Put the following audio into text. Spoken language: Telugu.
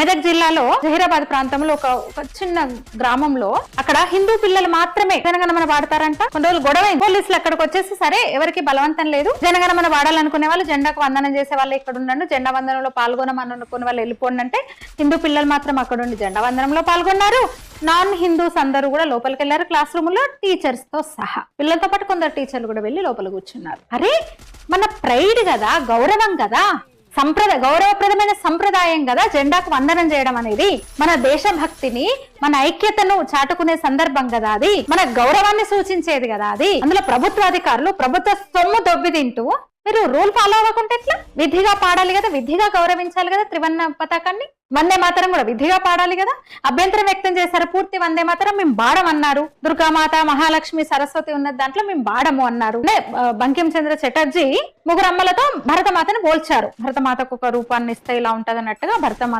మెదక్ జిల్లాలో జహీరాబాద్ ప్రాంతంలో ఒక ఒక చిన్న గ్రామంలో అక్కడ హిందూ పిల్లలు మాత్రమే జనగణమన వాడతారంట. కొన్ని రోజులు గొడవ పోలీసులు అక్కడికి వచ్చేసి సరే ఎవరికి బలవంతం లేదు. జనగణమన వాడాలనుకునే వాళ్ళు జెండాకు వందనం చేసే వాళ్ళు ఇక్కడ ఉండండి. జెండా వందనంలో పాల్గొనమని అనుకునే వాళ్ళు వెళ్ళిపోండి అంటే హిందూ పిల్లలు మాత్రం అక్కడ ఉండి జెండా వందనంలో పాల్గొన్నారు. నాన్ హిందూస్ అందరూ కూడా లోపలికి వెళ్ళారు క్లాస్ రూమ్లో టీచర్స్తో సహా. పిల్లలతో పాటు కొందరు టీచర్లు కూడా వెళ్ళి లోపల కూర్చున్నారు. అరే మన ప్రైడ్ కదా గౌరవం కదా. సంప్రద గౌరవప్రదమైన సంప్రదాయం కదా జెండాకు వందనం చేయడం అనేది. మన దేశభక్తిని మన ఐక్యతను చాటుకునే సందర్భం కదా అది. మన గౌరవాన్ని సూచించేది కదా అది. అందులో ప్రభుత్వాధికారులు ప్రభుత్వ సొమ్ము దొబ్బి తింటూ మీరు రూల్ ఫాలో అవ్వకుంటే ఎట్లా? విధిగా పాడాలి కదా విధిగా గౌరవించాలి కదా త్రివర్ణ పతాకాన్ని? వందే మాతరం కూడా విధిగా పాడాలి కదా? అభ్యంతరం వ్యక్తం చేశారు పూర్తి వందే మాతరం మేము బాడం అన్నారు. దుర్గామాత మహాలక్ష్మి సరస్వతి ఉన్న దాంట్లో మేము బాడము అన్నారు. అంటే, బంకిం చంద్ర చటర్జీ ముగ్గురు అమ్మలతో భరతమాతను పోల్చారు. భరతమాతకు ఒక రూపాన్ని ఇస్తే ఇలా ఉంటది అన్నట్టుగా భరతమాత